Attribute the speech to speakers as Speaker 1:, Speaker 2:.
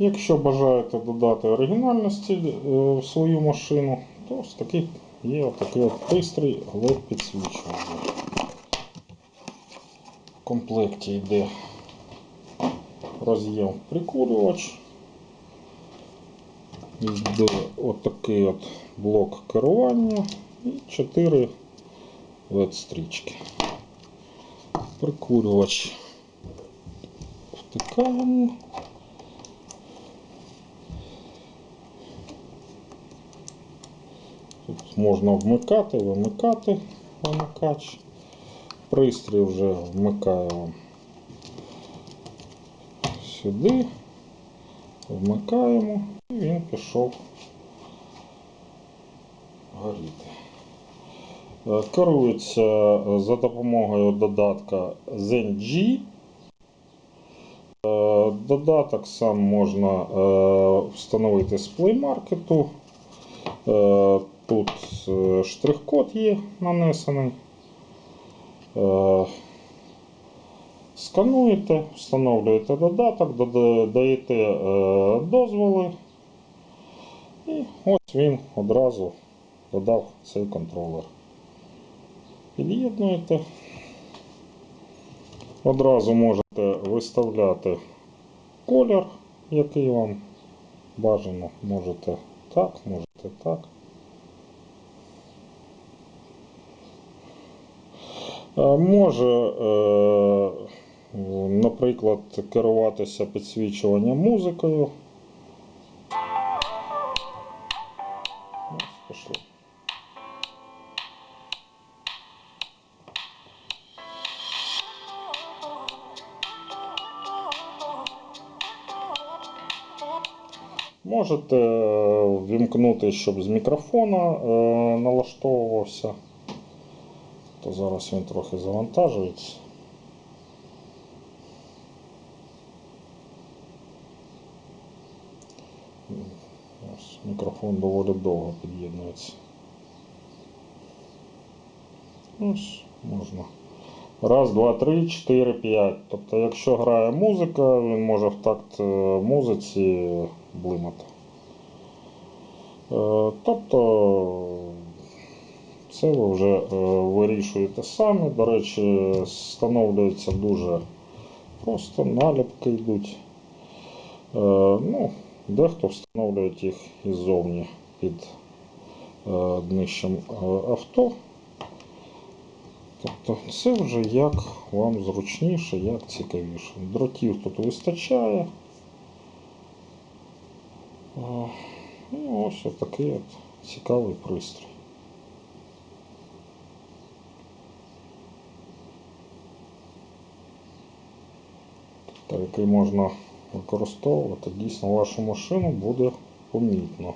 Speaker 1: Якщо бажаєте додати оригінальності е, в свою машину, то ось такий є отакий от пристрій LED підсвічування. В комплекті йде роз'єм прикурювач. Йде отакий от блок керування і 4 LED стрічки. Прикурювач втикаємо. Тут можна вмикати, вимикати вимикач. Пристрій вже вмикаємо сюди, вмикаємо і він пішов горіти. Е, Керується е, за допомогою додатка ZenG. Е, Додаток сам можна встановити з Play Market. Тут е, штрих-код є нанесений. Е, Скануєте, встановлюєте додаток, дода- даєте е, дозволи. І ось він одразу додав цей контролер. Під'єднуєте. Одразу можете виставляти колір, який вам бажано. Можете так, можете так. Може, е, наприклад, керуватися підсвічуванням музикою. Пішло. Можете е, ввімкнути, щоб з мікрофона е, налаштовувався. То зараз він трохи завантажується. Мікрофон доволі довго під'єднується. Ось можна. Раз, два, три, чотири, п'ять. Тобто, якщо грає музика, він може в такт е, музиці блимати. Е, Тобто це ви вже е, вирішуєте самі. До речі, встановлюється дуже просто, наліпки йдуть. Е, Ну, дехто встановлює їх іззовні під е, днищем авто. Тобто це вже як вам зручніше, як цікавіше. Дротів тут вистачає. Ну, ось отакий от цікавий пристрій. Тобто, який можна використовувати, дійсно вашу машину буде помітно.